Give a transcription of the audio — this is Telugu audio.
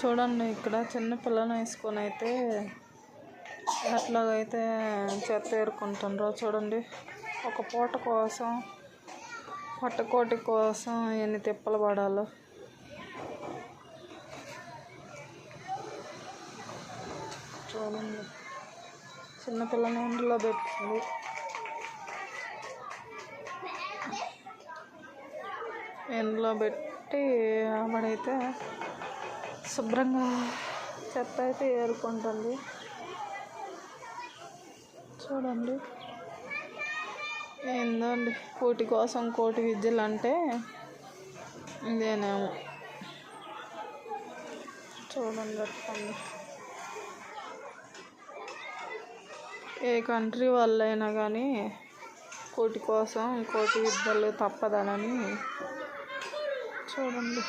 చూడండి ఇక్కడ చిన్న పిల్లని వేసుకొని అయితే ఎట్లాగైతే చెత్త ఏరుకుంటుండ్రో. చూడండి ఒక పూట కోసం పట్టకోటి కోసం ఎన్ని తిప్పలు పడాలో. చూడండి చిన్నపిల్లని ఇంట్లో పెట్టింది ఎండలో పెట్టి ఆవిడైతే శుభ్రంగా చెత్త అయితే ఏరుకుంటుంది. చూడండి. ఏందండి? కోటి కోసం కోటి విద్యలు అంటే ఇదేనేమో. చూడండి చెప్పండి. ఏ కంట్రీ వాళ్ళైనా కానీ కోటి కోసం కోటి విద్యలు తప్పదనని చూడండి.